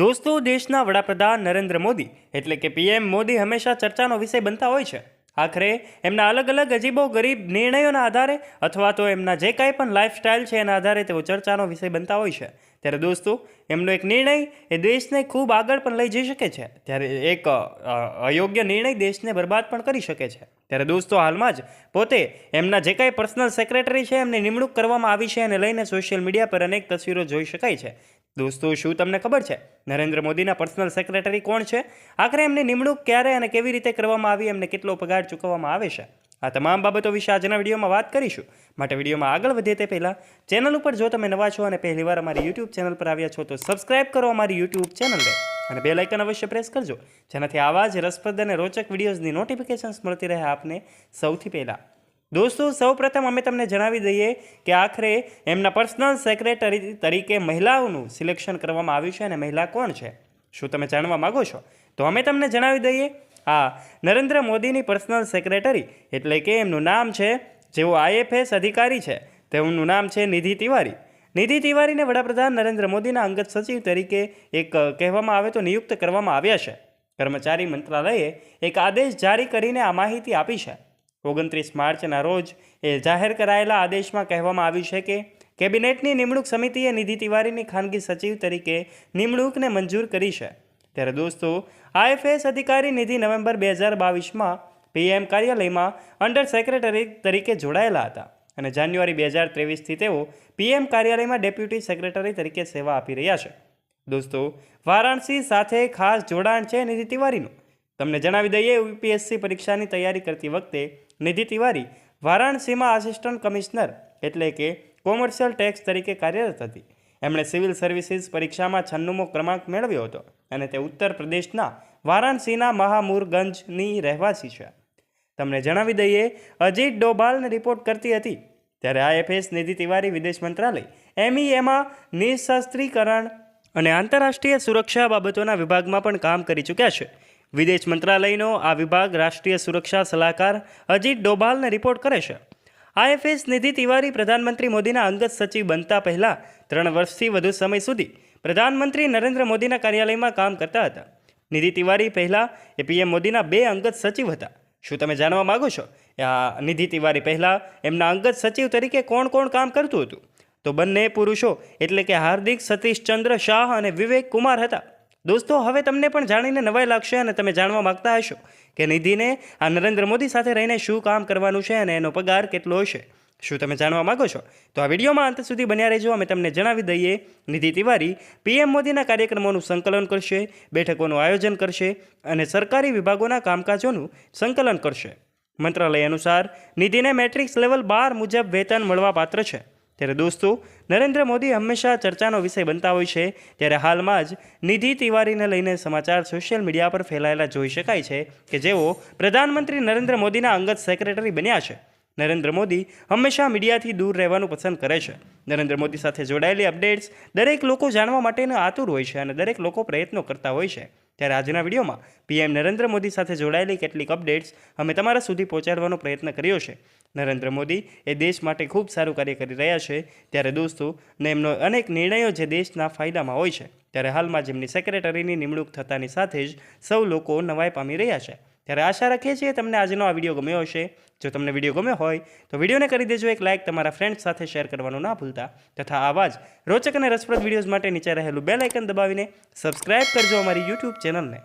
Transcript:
દોસ્તો, દેશના વડાપ્રધાન નરેન્દ્ર મોદી, એટલે કે પીએમ મોદી હંમેશા ચર્ચાનો વિષય બનતા હોય છે. આખરે, એમના અલગ અલગ અજીબો, ગરીબ નિર્ણયોના આધારે અથવા તો એમના જે કાંઈ પણ લાઇફસ્ટાઇલ છે એના આધારે તેઓ ચર્ચાનો વિષય બનતા હોય છે. ત્યારે દોસ્તો, એમનો એક નિર્ણય એ દેશને ખૂબ આગળ પણ લઈ જઈ શકે છે. ત્યારે એક અયોગ્ય નિર્ણય દેશને બરબાદ પણ કરી શકે છે. ત્યારે દોસ્તો, હાલમાં જ પોતે એમના જે કાંઈ પર્સનલ સેક્રેટરી છે એમની નિમણૂક કરવામાં આવી છે અને લઈને સોશિયલ મીડિયા પર અનેક તસવીરો જોઈ શકાય છે. દોસ્તો, શું તમને ખબર છે? નરેન્દ્ર મોદીના પર્સનલ સેક્રેટરી કોણ છે? આખરે એમની નિમણૂક ક્યારે અને કેવી રીતે કરવામાં આવી, એમને કેટલો પગાર ચૂકવવામાં આવે છે? આ તમામ બાબતો વિશે આજના વિડીયોમાં વાત કરીશું. માટે વિડીયોમાં આગળ વધે તે પહેલાં ચેનલ ઉપર જો તમે નવા છો અને પહેલીવાર અમારી યુટ્યુબ ચેનલ પર આવ્યા છો, તો સબસ્ક્રાઇબ કરો અમારી યુટ્યુબ ચેનલને અને બે લાઇકન અવશ્ય પ્રેસ કરજો, જેનાથી આવા જ રસપ્રદ અને રોચક વિડીયોઝની નોટિફિકેશન્સ મળતી રહે આપને સૌથી પહેલાં. દોસ્તો, સૌપ્રથમ અમે તમને જણાવી દઈએ કે આખરે એમના પર્સનલ સેક્રેટરી તરીકે મહિલાઓનું સિલેક્શન કરવામાં આવ્યું છે અને મહિલા કોણ છે? શું તમે જાણવા માગો છો? તો અમે તમને જણાવી દઈએ, આ નરેન્દ્ર મોદીની પર્સનલ સેક્રેટરી એટલે કે એમનું નામ છે, જેઓ આઈએફએસ અધિકારી છે, તેમનું નામ છે નિધિ તિવારી. નિધિ તિવારીને વડાપ્રધાન નરેન્દ્ર મોદીના અંગત સચિવ તરીકે એક કહેવામાં આવે તો નિયુક્ત કરવામાં આવ્યા છે. કર્મચારી મંત્રાલયે એક આદેશ જારી કરીને આ માહિતી આપી છે. ઓગણત્રીસ માર્ચના રોજ એ જાહેર કરાયેલા આદેશમાં કહેવામાં આવ્યું છે કે કેબિનેટની નિમણૂક સમિતિએ નિધિ તિવારીની ખાનગી સચિવ તરીકે નિમણૂકને મંજૂર કરી છે. ત્યારે દોસ્તો, આઈએફએસ અધિકારી નિધિ નવેમ્બર બે હજાર બાવીસમાં પીએમ કાર્યાલયમાં અંડર સેક્રેટરી તરીકે જોડાયેલા હતા અને જાન્યુઆરી બે હજાર ત્રેવીસથી તેઓ પીએમ કાર્યાલયમાં ડેપ્યુટી સેક્રેટરી તરીકે સેવા આપી રહ્યા છે. દોસ્તો, વારાણસી સાથે ખાસ જોડાણ છે નિધિ તિવારીનું. તમને જણાવી દઈએ યુપીએસસી પરીક્ષાની તૈયારી કરતી વખતે નિધિ તિવારી, વારાણસીમાં આસિસ્ટન્ટ કમિશનર એટલે કે કોમર્શિયલ ટેક્સ તરીકે કાર્યરત હતી. એમણે સિવિલ સર્વિસીસ પરીક્ષામાં છન્નુમો ક્રમાંક મેળવ્યો હતો અને તે ઉત્તર પ્રદેશના વારાણસીના મહામુરગંજની રહેવાસી છે. તમને જણાવી દઈએ, અજીત ડોભાલને રિપોર્ટ કરતી હતી ત્યારે આઈએફએસ નિધિ તિવારી વિદેશ મંત્રાલય, એમઈએમાં નિઃશસ્ત્રીકરણ અને આંતરરાષ્ટ્રીય સુરક્ષા બાબતોના વિભાગમાં પણ કામ કરી ચૂક્યા છે. વિદેશ મંત્રાલયનો આ વિભાગ રાષ્ટ્રીય સુરક્ષા સલાહકાર અજીત ડોભાલને રિપોર્ટ કરે છે. આઈએફએસ નિધિ તિવારી પ્રધાનમંત્રી મોદીના અંગત સચિવ બનતા પહેલા ત્રણ વર્ષથી વધુ સમય સુધી પ્રધાનમંત્રી નરેન્દ્ર મોદીના કાર્યાલયમાં કામ કરતા હતા. નિધિ તિવારી પહેલાં એ પીએમ મોદીના બે અંગત સચિવ હતા. શું તમે જાણવા માગો છો? આ નિધિ તિવારી પહેલાં એમના અંગત સચિવ તરીકે કોણ કોણ કામ કરતું હતું? તો બંને પુરુષો એટલે કે હાર્દિક સતીશચંદ્ર શાહ અને વિવેક કુમાર હતા. દોસ્તો, હવે તમને પણ જાણીને નવાઈ લાગશે અને તમે જાણવા માગતા હશો કે નિધિને આ નરેન્દ્ર મોદી સાથે રહીને શું કામ કરવાનું છે અને એનો પગાર કેટલો હશે. શું તમે જાણવા માગો છો? તો આ વિડીયોમાં અંત સુધી બન્યા રહેજો. અમે તમને જણાવી દઈએ, નિધિ તિવારી પીએમ મોદીના કાર્યક્રમોનું સંકલન કરશે, બેઠકોનું આયોજન કરશે અને સરકારી વિભાગોના કામકાજોનું સંકલન કરશે. મંત્રાલય અનુસાર, નિધિને મેટ્રિક્સ લેવલ બાર મુજબ વેતન મળવા પાત્ર છે. ત્યારે દોસ્તો, નરેન્દ્ર મોદી હંમેશા ચર્ચાનો વિષય બનતા હોય છે, ત્યારે હાલમાં જ નિધિ તિવારીને લઈને સમાચાર સોશિયલ મીડિયા પર ફેલાયેલા જોઈ શકાય છે કે જેઓ પ્રધાનમંત્રી નરેન્દ્ર મોદીના અંગત સેક્રેટરી બન્યા છે. નરેન્દ્ર મોદી હંમેશા મીડિયાથી દૂર રહેવાનું પસંદ કરે છે. નરેન્દ્ર મોદી સાથે જોડાયેલી અપડેટ્સ દરેક લોકો જાણવા માટેને આતુર હોય છે અને દરેક લોકો પ્રયત્નો કરતા હોય છે. ત્યારે આજના વિડીયોમાં પીએમ નરેન્દ્ર મોદી સાથે જોડાયેલી કેટલીક અપડેટ્સ અમે તમારા સુધી પહોંચાડવાનો પ્રયત્ન કર્યો છે. નરેન્દ્ર મોદી એ દેશ માટે ખૂબ સારું કાર્ય કરી રહ્યા છે. ત્યારે દોસ્તો ને એમનો અનેક નિર્ણયો જે દેશના ફાયદામાં હોય છે. ત્યારે હાલમાં જેમની સેક્રેટરીની નિમણૂક થતાની સાથે જ સૌ લોકો નવાઈ પામી રહ્યા છે. ત્યારે આશા રાખીએ છીએ તમને આજનો આ વીડિયો ગમ્યો હશે. જો તમને વીડિયો ગમ્યો હોય, તો વિડીયોને કરી દેજો એક લાઇક તમારા ફ્રેન્ડ્સ સાથે શેર કરવાનું ના ભૂલતા. તથા આવા જ રોચક અને રસપ્રદ વિડીયોઝ માટે નીચે રહેલું બેલ આઇકન દબાવીને સબસ્ક્રાઇબ કરજો અમારી યુટ્યુબ ચેનલને